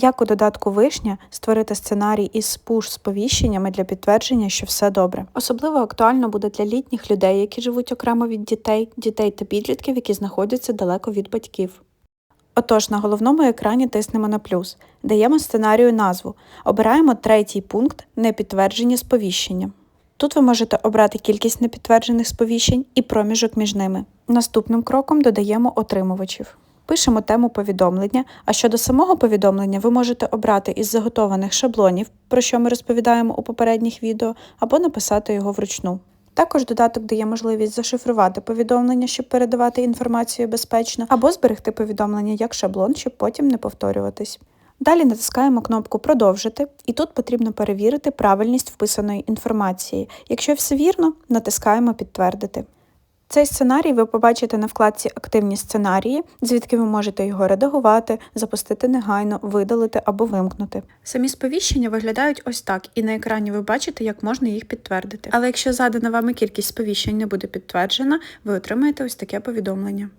Як у додатку Вишня створити сценарій із пуш-сповіщеннями для підтвердження, що все добре. Особливо актуально буде для літніх людей, які живуть окремо від дітей, дітей та підлітків, які знаходяться далеко від батьків. Отож, на головному екрані тиснемо на плюс, даємо сценарію назву, обираємо третій пункт непідтверджені сповіщення. Тут ви можете обрати кількість непідтверджених сповіщень і проміжок між ними. Наступним кроком додаємо отримувачів. Пишемо тему повідомлення, а щодо самого повідомлення ви можете обрати із заготованих шаблонів, про що ми розповідаємо у попередніх відео, або написати його вручну. Також додаток дає можливість зашифрувати повідомлення, щоб передавати інформацію безпечно, або зберегти повідомлення як шаблон, щоб потім не повторюватись. Далі натискаємо кнопку Продовжити, і тут потрібно перевірити правильність вписаної інформації. Якщо все вірно, натискаємо Підтвердити. Цей сценарій ви побачите на вкладці Активні сценарії, звідки ви можете його редагувати, запустити негайно, видалити або вимкнути. Самі сповіщення виглядають ось так, і на екрані ви бачите, як можна їх підтвердити. Але якщо задана вами кількість сповіщень не буде підтверджена, ви отримаєте ось таке повідомлення.